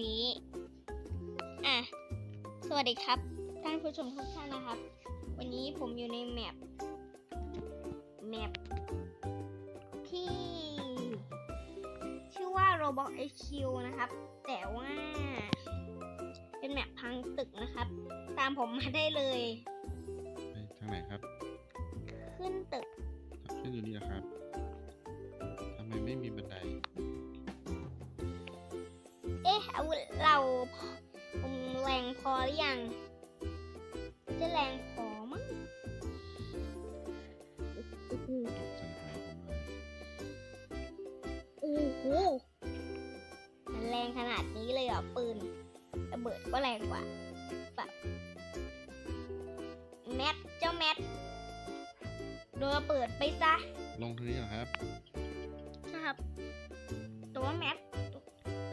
นี้ อะ สวัสดีครับ ท่านผู้ชมทุกท่านนะครับ วันนี้ผมอยู่ในแมป แมปที่ ชื่อว่า Roblox HQ นะครับ แต่ว่า เป็นแมปพังตึกนะครับ ตามผมมาได้เลย ไปทางไหนครับ ขึ้นตึก อหรือยังจะแรงพอมั้งโอ้โหตกใจหัวผมเลยโอ้โหมันแรงขนาดนี้เลยเหรอปืนระเบิดก็แรงกว่าแบบแมทเจ้าแมทโดนระเบิดไปซะ ลงทางนี้เหรอครับ นะครับ ตัวแมท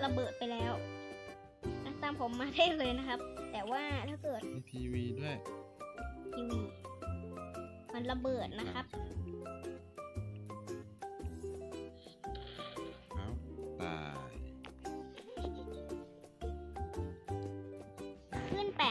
ระเบิดไปแล้วนะตา มผมมาได้เลยนะครับ แต่ว่าถ้าเกิดมีทีวีด้วยทีวีมันระเบิดนะครับเอาตายขึ้นไป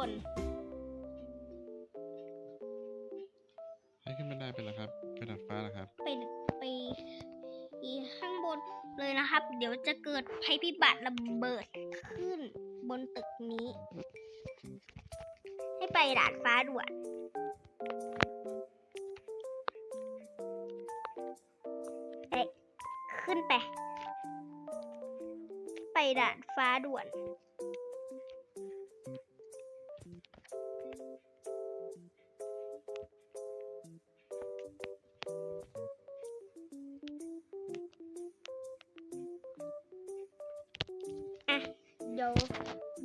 ขึ้นไปข้างบนให้ขึ้นบันไดไปเหรอครับไปดัดฟ้าเหรอครับ ไปไปอีข้างบนเลยนะครับ เดี๋ยวจะเกิดภัยพิบัติระเบิดขึ้นบนตึกนี้ ให้ไปดาดฟ้าด่วนเอ๊ะขึ้นไป ไปดาดฟ้าด่วน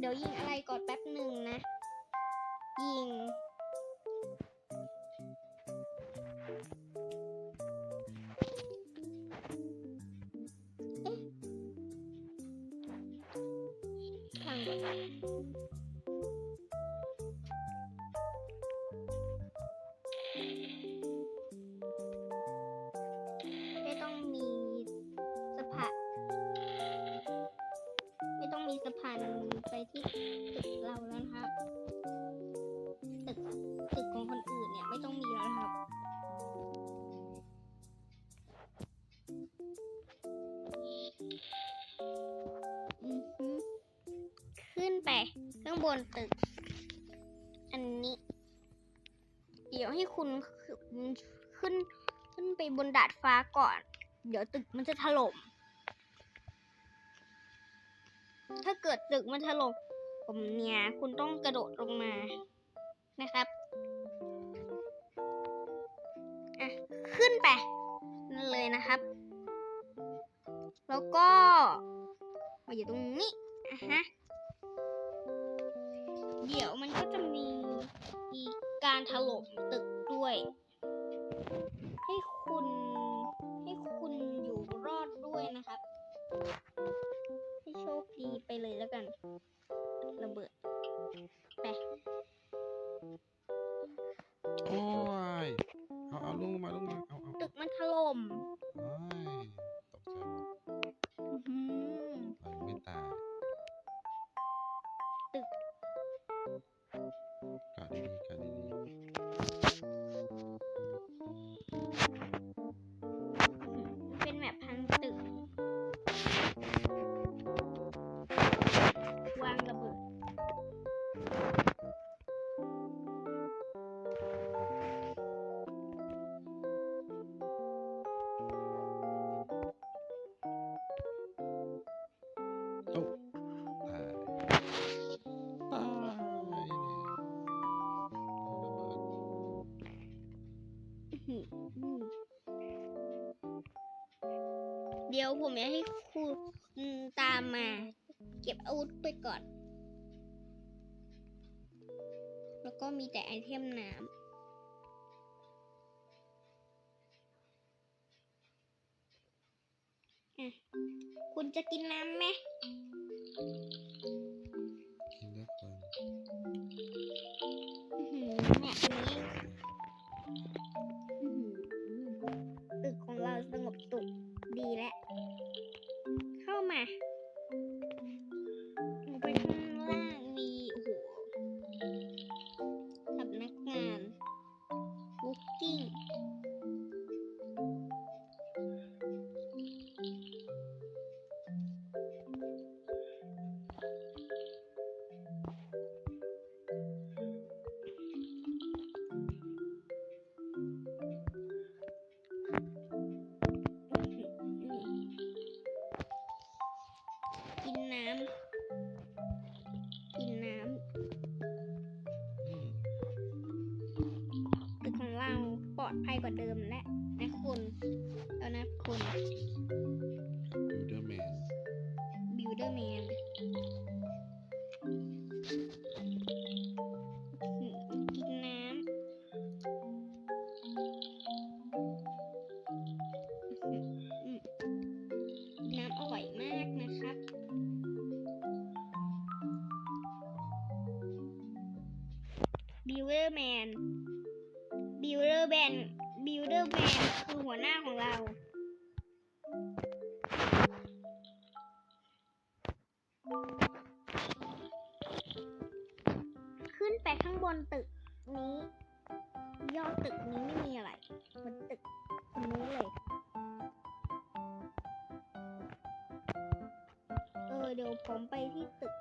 ดี๋ยวยิงอะไรก่อนแป๊บหนึ่งนะ ยิงางบนตึก อันนี้ เดี๋ยวให้คุณขึ้นขึ้นไปบนดาดฟ้าก่อน เดี๋ยวตึกมันจะถล่ม ถ้าเกิดตึกมันถล่มผมเนี่ย คุณต้องกระโดดลงมานะครับอะขึ้นไปนั่นเลยนะครับ แล้วก็มาอยู่ตรงนี้อะฮะ เดี๋ยวมันก็จะมีมีการถล่มตึกด้วย ให้คุณให้คุณอยู่รอดด้วยนะครับ เดี๋ยวผมจะให้คุณตามมา เก็บอาวุธไปก่อน แล้วก็มีแต่ไอเทมน้ำอะคุณจะกินน้ำไหมกินได้คนอื้อหือแบบนี้อื้ ดภัยกว่าเดิมและนะคุณแล้วนะคุณบูเดอร์แมนบิวเดอร์แมน วหน้าของเรา ขึ้นไปข้างบนตึกนี้ ยอดตึกนี้ไม่มีอะไรบนตึกนนู้นเลย เออเดี๋ยวผมไปที่ตึก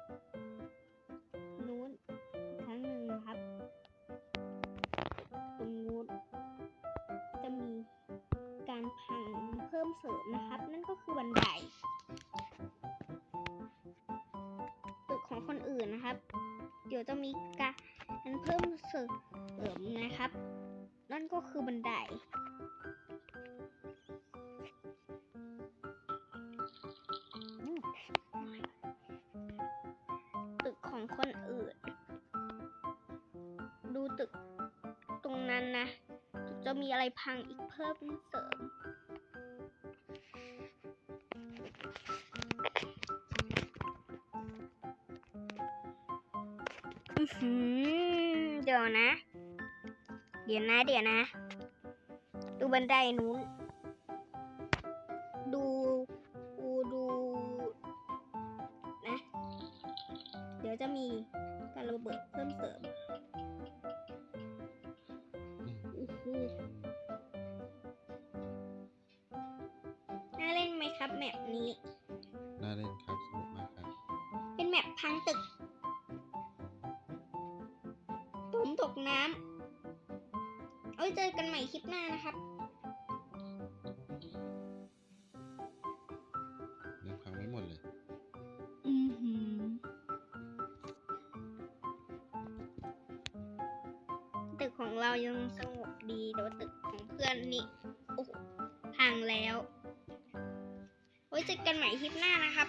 บันไดตึกของคนอื่นนะครับ เดี๋ยวจะมีการเพิ่มเสริมนะครับ นั่นก็คือบันไดตึกของคนอื่น ดูตึกตรงนั้นนะ จะมีอะไรพังอีกเพิ่มเสริม เดี๋ยวนะ เดี๋ยวนะ เดี๋ยวนะ ดูบันไดนู้น ดูดูดู นะ เดี๋ยวจะมีการระเบิดเพิ่มเสริมอืมโอ้โหน่าเล่นไหมครับแมปนี้ น่าเล่นครับสนุกมากครับ เป็นแมปพังตึก ตกน้ำเอาไว้เจอกันใหม่คลิปหน้านะครับยังพังไม่หมดเลย อือหือตึกของเรายังสงบดีแต่ว่าตึกของเพื่อนนี่โอ้โหพังแล้วไว้เจอกันใหม่คลิปหน้านะครับ